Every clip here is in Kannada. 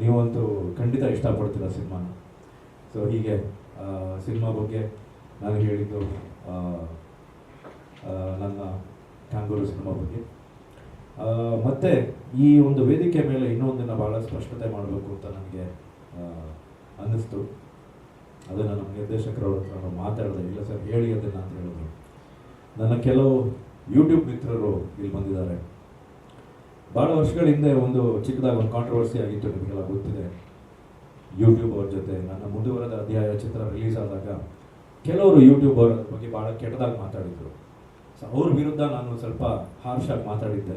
ನೀವಂತೂ ಖಂಡಿತ ಇಷ್ಟಪಡ್ತೀರ ಸಿನಿಮಾನ. ಸೊ ಹೀಗೆ ಸಿನಿಮಾ ಬಗ್ಗೆ ನಾನು ಹೇಳಿದ್ದು ನನ್ನ ಟ್ಯಾಂಗೂರು ಸಿನಿಮಾ ಬಗ್ಗೆ. ಮತ್ತು ಈ ಒಂದು ವೇದಿಕೆ ಮೇಲೆ ಇನ್ನೊಂದನ್ನು ಭಾಳ ಸ್ಪಷ್ಟತೆ ಮಾಡಬೇಕು ಅಂತ ನನಗೆ ಅನ್ನಿಸ್ತು. ಅದನ್ನು ನಮ್ಮ ನಿರ್ದೇಶಕರವ್ರ ಹತ್ರ ನಾನು ಮಾತಾಡಿದೆ ಇಲ್ಲ ಸರ್, ಹೇಳಿ ಅದನ್ನು ಅಂತ ಹೇಳಿದ್ರು. ನನ್ನ ಕೆಲವು ಯೂಟ್ಯೂಬ್ ಮಿತ್ರರು ಇಲ್ಲಿ ಬಂದಿದ್ದಾರೆ. ಭಾಳ ವರ್ಷಗಳ ಹಿಂದೆ ಒಂದು ಚಿಕ್ಕದಾಗಿ ಒಂದು ಕಾಂಟ್ರವರ್ಸಿ ಆಗಿತ್ತು ನಿಮಗೆಲ್ಲ ಗೊತ್ತಿದೆ. ಯೂಟ್ಯೂಬ್ ಅವ್ರ ಜೊತೆ. ನನ್ನ ಮುಂದುವರೆದ ಅಧ್ಯಾಯ ಚಿತ್ರ ರಿಲೀಸ್ ಆದಾಗ ಕೆಲವರು ಯೂಟ್ಯೂಬ್ ಅವರ ಬಗ್ಗೆ ಭಾಳ ಕೆಟ್ಟದಾಗಿ ಮಾತಾಡಿದರು. ಸೊ ಅವ್ರ ವಿರುದ್ಧ ನಾನು ಸ್ವಲ್ಪ ಹಾರ್ಶ್ ಆಗಿ ಮಾತಾಡಿದ್ದೆ.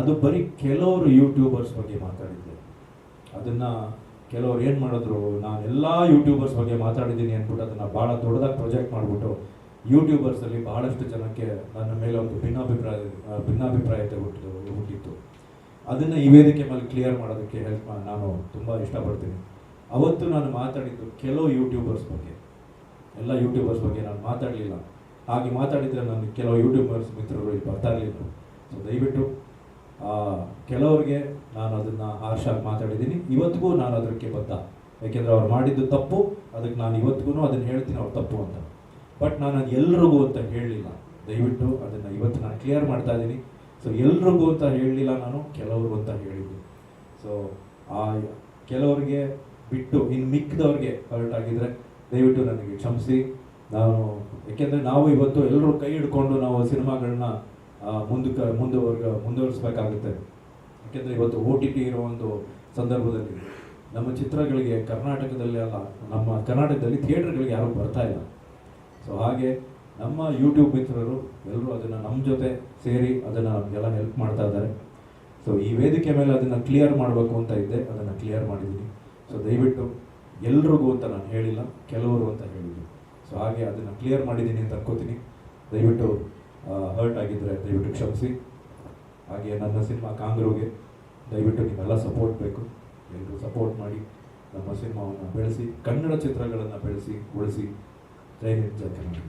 ಅದು ಬರೀ ಕೆಲವರು ಯೂಟ್ಯೂಬರ್ಸ್ ಬಗ್ಗೆ ಮಾತಾಡಿದ್ದೆ. ಅದನ್ನು ಕೆಲವ್ರು ಏನು ಮಾಡಿದ್ರು? ನಾನು ಎಲ್ಲ ಯೂಟ್ಯೂಬರ್ಸ್ ಬಗ್ಗೆ ಮಾತಾಡಿದ್ದೀನಿ ಅಂದ್ಬಿಟ್ಟು ಅದನ್ನು ಭಾಳ ದೊಡ್ಡದಾಗಿ ಪ್ರೊಜೆಕ್ಟ್ ಮಾಡಿಬಿಟ್ಟು ಯೂಟ್ಯೂಬರ್ಸಲ್ಲಿ ಬಹಳಷ್ಟು ಜನಕ್ಕೆ ನನ್ನ ಮೇಲೆ ಒಂದು ಭಿನ್ನಾಭಿಪ್ರಾಯ ಭಿನ್ನಾಭಿಪ್ರಾಯ ಭಿನ್ನಾಭಿಪ್ರಾಯತೆ ಹುಟ್ಟಿತು ಹುಟ್ಟಿತ್ತು. ಅದನ್ನು ಈ ವೇದಿಕೆ ಮೇಲೆ ಕ್ಲಿಯರ್ ಮಾಡೋದಕ್ಕೆ ಹೆಲ್ಪ್ ನಾನು ತುಂಬ ಇಷ್ಟಪಡ್ತೀನಿ. ಅವತ್ತು ನಾನು ಮಾತಾಡಿದ್ದು ಕೆಲವು ಯೂಟ್ಯೂಬರ್ಸ್ ಬಗ್ಗೆ. ಎಲ್ಲ ಯೂಟ್ಯೂಬರ್ಸ್ ಬಗ್ಗೆ ನಾನು ಮಾತಾಡಲಿಲ್ಲ. ಹಾಗೆ ಮಾತಾಡಿದರೆ ನನ್ನ ಕೆಲವು ಯೂಟ್ಯೂಬರ್ಸ್ ಮಿತ್ರರು ಇಲ್ಲಿ ಬರ್ತಾ ಇರಲಿಲ್ಲ. ಸೊ ದಯವಿಟ್ಟು ಕೆಲವರಿಗೆ ನಾನು ಅದನ್ನು ಹಾರ್ಷಾಗಿ ಮಾತಾಡಿದ್ದೀನಿ. ಇವತ್ತಿಗೂ ನಾನು ಅದಕ್ಕೆ ಬದ್ಧ. ಯಾಕೆಂದರೆ ಅವ್ರು ಮಾಡಿದ್ದು ತಪ್ಪು. ಅದಕ್ಕೆ ನಾನು ಇವತ್ತಿಗೂ ಅದನ್ನು ಹೇಳ್ತೀನಿ, ಅವ್ರು ತಪ್ಪು ಅಂತ. ಬಟ್ ನಾನು ಅದು ಎಲ್ರಿಗೂ ಅಂತ ಹೇಳಲಿಲ್ಲ ದಯವಿಟ್ಟು ಅದನ್ನು ಇವತ್ತು ನಾನು ಕ್ಲಿಯರ್ ಮಾಡ್ತಾ ಇದ್ದೀನಿ. ಸೊ ಎಲ್ರಿಗೂ ಅಂತ ಹೇಳಲಿಲ್ಲ ನಾನು, ಕೆಲವ್ರಿಗೂ ಅಂತ ಹೇಳಿದ್ದು ಸೊ ಆ ಕೆಲವರಿಗೆ ಬಿಟ್ಟು, ಇನ್ನು ಮಿಕ್ಕಿದವ್ರಿಗೆ ಹರ್ಟ್ ಆಗಿದ್ರೆ ದಯವಿಟ್ಟು ನನಗೆ ಕ್ಷಮಿಸಿ. ನಾನು ಯಾಕೆಂದರೆ ನಾವು ಇವತ್ತು ಎಲ್ಲರೂ ಕೈ ಹಿಡ್ಕೊಂಡು ನಾವು ಸಿನಿಮಾಗಳನ್ನ ಮುಂದಕ್ಕೆ, ಮುಂದುವರ್ಗ, ಮುಂದುವರಿಸ್ಬೇಕಾಗುತ್ತೆ. ಯಾಕೆಂದರೆ ಇವತ್ತು ಓ ಟಿ ಟಿ ಇರೋ ಒಂದು ಸಂದರ್ಭದಲ್ಲಿ ನಮ್ಮ ಚಿತ್ರಗಳಿಗೆ ಕರ್ನಾಟಕದಲ್ಲಿ ಅಲ್ಲ, ನಮ್ಮ ಕರ್ನಾಟಕದಲ್ಲಿ ಥಿಯೇಟರ್ಗಳಿಗೆ ಯಾರೂ ಬರ್ತಾ ಇಲ್ಲ. ಸೊ ಹಾಗೆ ನಮ್ಮ ಯೂಟ್ಯೂಬ್ ಮಿತ್ರರು ಎಲ್ಲರೂ ಅದನ್ನು ನಮ್ಮ ಜೊತೆ ಸೇರಿ ಅದನ್ನು ಎಲ್ಲ ಹೆಲ್ಪ್ ಮಾಡ್ತಾ ಇದ್ದಾರೆ. ಸೊ ಈ ವೇದಿಕೆ ಮೇಲೆ ಅದನ್ನು ಕ್ಲಿಯರ್ ಮಾಡಬೇಕು ಅಂತ ಇದ್ದೆ, ಅದನ್ನು ಕ್ಲಿಯರ್ ಮಾಡಿದ್ದೀನಿ. ಸೊ ದಯವಿಟ್ಟು ಎಲ್ರಿಗೂ ಅಂತ ನಾನು ಹೇಳಿಲ್ಲ, ಕೆಲವರು ಅಂತ ಹೇಳಿದ್ದೀನಿ. ಸೊ ಹಾಗೆ ಅದನ್ನು ಕ್ಲಿಯರ್ ಮಾಡಿದ್ದೀನಿ ಅಂತ ಅನ್ಕೋತೀನಿ. ದಯವಿಟ್ಟು ಹರ್ಟ್ ಆಗಿದ್ದರೆ ದಯವಿಟ್ಟು ಕ್ಷಮಿಸಿ. ಹಾಗೆ ನನ್ನ ಸಿನಿಮಾ ಕಾಂಗ್ರೂಗೆ ದಯವಿಟ್ಟು ನೀವೆಲ್ಲ ಸಪೋರ್ಟ್ ಬೇಕು. ಎಲ್ಲರೂ ಸಪೋರ್ಟ್ ಮಾಡಿ ನಮ್ಮ ಸಿನಿಮಾವನ್ನು ಬೆಳೆಸಿ, ಕನ್ನಡ ಚಿತ್ರಗಳನ್ನು ಬೆಳೆಸಿ, ಉಳಿಸಿ దయచేసి చెప్పండి